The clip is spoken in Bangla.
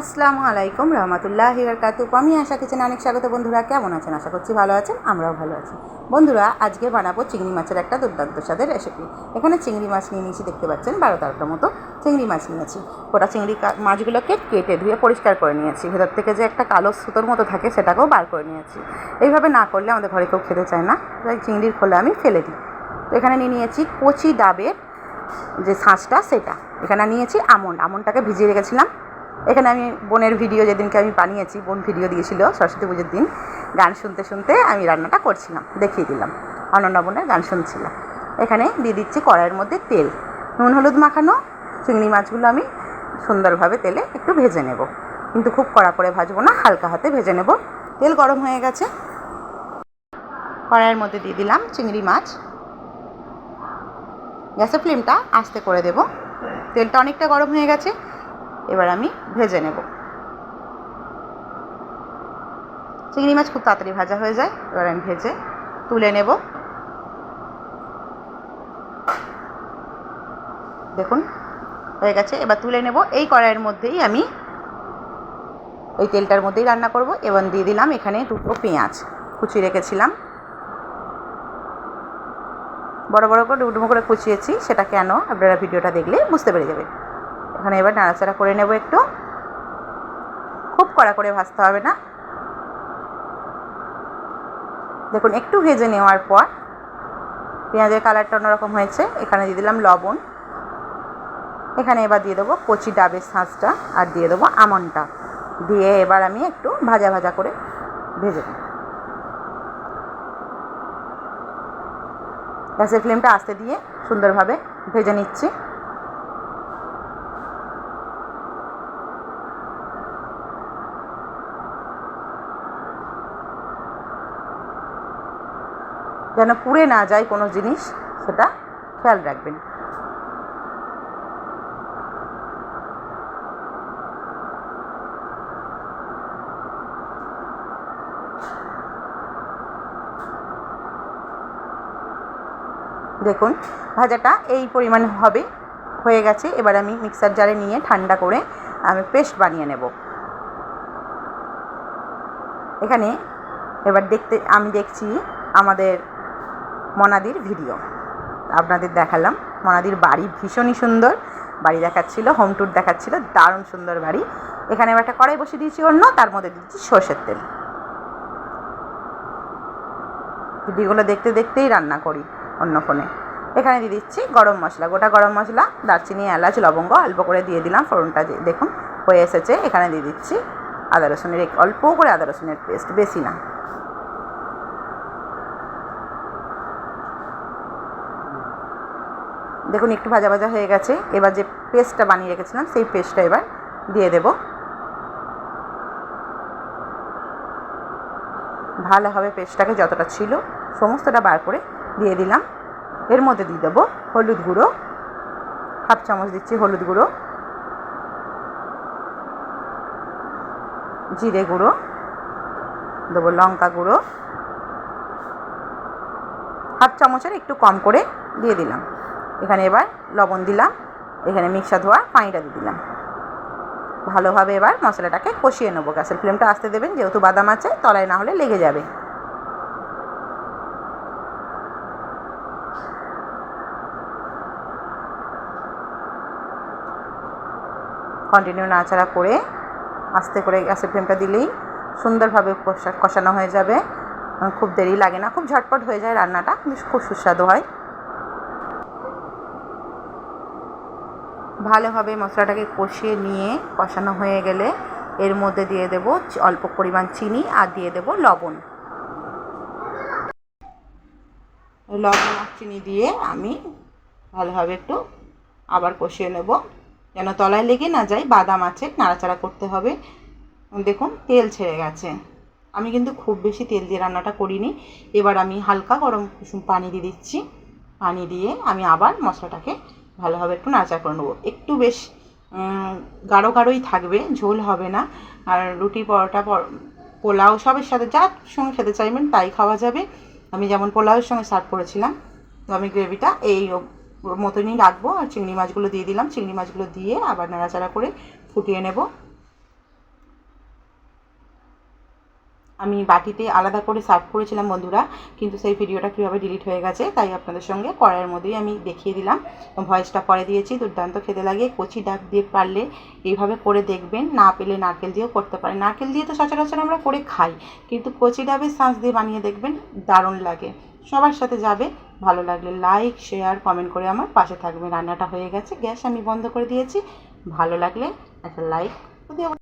আসসালামু আলাইকুম রহমতুল্লাহ বরকাতুপ আমি আশা কিচেনে অনেক স্বাগত। বন্ধুরা, কেমন আছেন? আশা করছি ভালো আছেন, আমরাও ভালো আছি। বন্ধুরা, আজকে বানাবো চিংড়ি মাছের একটা দুর্দান্ত স্বাদের রেসিপি এখানে চিংড়ি মাছ নিয়ে নিয়েছি, দেখতে পাচ্ছেন, বারো তেরোটার মতো চিংড়ি মাছ নিয়েছি। গোটা চিংড়ি মাছগুলোকে কেটে ধুয়ে পরিষ্কার করে নিয়েছি। ভেতর থেকে যে একটা কালো সুতোর মতো থাকে, সেটাকেও বার করে নিয়েছি। এইভাবে না করলে আমাদের ঘরে কেউ খেতে চায় না। তাই চিংড়ির খোলা আমি ফেলে দিই। তো এখানে নিয়ে নিয়েছি কচি ডাবের যে শাঁসটা, সেটা। এখানে নিয়েছি আমন্ড। আমনটাকে ভিজিয়ে রেখেছিলাম। এখানে আমি বোনের ভিডিও যেদিনকে আমি বানিয়েছি, বোন ভিডিও দিয়েছিল সরস্বতী পুজোর দিন, গান শুনতে শুনতে আমি রান্নাটা করছিলাম, দেখিয়ে দিলাম। অনন্যা বোনের গান শুনছিলাম এখানে দিয়ে দিচ্ছি কড়াইয়ের মধ্যে তেল, নুন হলুদ মাখানো, চিংড়ি মাছগুলো আমি সুন্দরভাবে তেলে একটু ভেজে নেব। কিন্তু খুব কড়া করে ভাজবো না, হালকা হাতে ভেজে নেব। তেল গরম হয়ে গেছে। কড়াইয়ের মধ্যে দিয়ে দিলাম চিংড়ি মাছ। গ্যাসের ফ্লেমটা আস্তে করে দেব। তেলটা অনেকটা গরম হয়ে গেছে। এবার আমি ভেজে নেব। চিংড়ি মাছ খুব তাড়াতাড়ি ভাজা হয়ে যায়, এবার আমি ভেজে তুলে নেব। দেখুন, হয়ে গেছে। এবার তুলে নেব। এই কড়াইয়ের মধ্যেই আমি ওই তেলটার মধ্যেই রান্না করব। এবং দিয়ে দিলাম এখানে দুটো পেঁয়াজ। কুচি রেখেছিলাম। বড় বড় করে ডুমো করে কুচিয়েছি। সেটা কেন আপনারা ভিডিওটা দেখলে বুঝতে পেরে যাবেন। এখানে এবার নাড়াচাড়া করে নেব একটু। কড়া করে ভাজতে হবে না। দেখুন, একটু ভেজে নেওয়ার পর পেঁয়াজের কালারটা অন্যরকম হয়েছে। এখানে দিয়ে দিলাম লবণ। এখানে এবার দিয়ে দেবো কচি ডাবের শাঁসটা আর দিয়ে দেবো আমনটা। দিয়ে এবার আমি একটু ভাজা ভাজা করে ভেজে নেব। গ্যাসের ফ্লেমটা আস্তে দিয়ে সুন্দরভাবে ভেজে নিচ্ছি। যেন পুড়ে না যায় কোনো জিনিস, সেটা খেয়াল রাখবেন। দেখুন, ভাজাটা এই পরিমাণ হবে, হয়ে গেছে। এবার আমি মিক্সার জারে নিয়ে ঠান্ডা করে আমি পেস্ট বানিয়ে নেব। এখানে এবার দেখতে, আমি দেখছি আমাদের মনাদির ভিডিও। আপনাদের দেখালাম। মনাদির বাড়ি ভীষণই সুন্দর। বাড়ি দেখাচ্ছিল হোম ট্যুর দেখাচ্ছিল, দারুণ সুন্দর বাড়ি। এখানে একটা কড়াই বসিয়ে দিয়েছি অন্য, তার মধ্যে দিচ্ছি সর্ষের তেল। ভিডিওগুলো দেখতে দেখতেই রান্না করি অন্য ফোনে। এখানে দিয়ে দিচ্ছি গরম মশলা, গোটা গরম মশলা, দারচিনি, এলাচ, লবঙ্গ, অল্প করে দিয়ে দিলাম ফোড়নটা দেখুন, হয়ে এসেছে। এখানে দিয়ে দিচ্ছি আদা রসুনের অল্প করে আদা রসুনের পেস্ট, বেশি না। দেখুন, একটু ভাজা ভাজা হয়ে গেছে। এবার যে পেস্টটা বানিয়ে রেখেছিলাম, সেই পেস্টটা এবার দিয়ে দেব। ভালোভাবে পেস্টটাকে, যতটা ছিল, সমস্তটা বার করে দিয়ে দিলাম। এর মধ্যে দিয়ে দেবো হলুদ গুঁড়ো। হাফ চামচ দিচ্ছি হলুদ গুঁড়ো। জিরে গুঁড়ো। দেবো লঙ্কা গুঁড়ো। হাফ চামচের একটু কম করে দিয়ে দিলাম। এখানে এবার লবণ দিলাম, এখানে মিক্সার ধোয়া, পানিটা দিয়ে দিলাম। ভালোভাবে এবার মশলাটাকে কষিয়ে নেব। গ্যাসের ফ্লেমটা আসতে দেবেন, যেহেতু বাদাম আছে, তলায় না হলে লেগে যাবে। কন্টিনিউ নাড়াচাড়া করে আস্তে করে গ্যাসের ফ্লেমটা দিলেই সুন্দরভাবে কষা কষানো হয়ে যাবে। খুব দেরি লাগে না, খুব ঝটপট হয়ে যায় রান্নাটা খুব সুস্বাদু হয়। ভালোভাবে মশলাটাকে কষিয়ে নিয়ে কষানো হয়ে গেলে এর মধ্যে দিয়ে দেবো অল্প পরিমাণ চিনি আর দিয়ে দেবো লবণ। লবণ আর চিনি দিয়ে আমি ভালোভাবে একটু আবার কষিয়ে নেব। যেন তলায় লেগে না যায়, বাদাম আছে, নাড়াচাড়া করতে হবে। দেখুন, তেল ছেড়ে গেছে। আমি কিন্তু খুব বেশি তেল দিয়ে রান্নাটা করিনি। এবার আমি হালকা গরম কুসুম পানি দিয়ে দিচ্ছি। পানি দিয়ে আমি আবার মশলাটাকে ভালোভাবে একটু নাচা করে নেব। একটু বেশ গাঢ় গাঢ়ই থাকবে, ঝোল হবে না। আর রুটি, পরোটা, পর- পোলাও সবের সাথে, যার সঙ্গে খেতে চাইবেন তাই খাওয়া যাবে। আমি যেমন পোলাওয়ের সঙ্গে সার্ভ করেছিলাম আমি গ্রেভিটা এই মতনই রাখব। আর চিংড়ি মাছগুলো দিয়ে দিলাম। চিংড়ি মাছগুলো দিয়ে আবার নাড়াচাড়া করে ফুটিয়ে নেব। আমি বাটিতে আলাদা করে সার্ভ করেছিলাম বন্ধুরা, কিন্তু সেই ভিডিওটা কীভাবে ডিলিট হয়ে গেছে তাই আপনাদের সঙ্গে কড়াইয়ের মধ্যেই আমি দেখিয়ে দিলাম। ভয়েসটা পরে দিয়েছি, দুর্দান্ত খেতে লাগে, কচি ডাব দিয়ে পারলে এইভাবে করে দেখবেন, না পেলে নারকেল দিয়েও করতে পারেন। নারকেল দিয়ে তো সচরাচর আমরা করে খাই, কিন্তু কচি ডাবের শাঁস দিয়ে বানিয়ে দেখবেন দারুণ লাগে। সবার সাথে যাবে, ভালো লাগলে লাইক শেয়ার কমেন্ট করে আমার পাশে থাকবে রান্নাটা হয়ে গেছে, গ্যাস আমি বন্ধ করে দিয়েছি, ভালো লাগলে একটা লাইক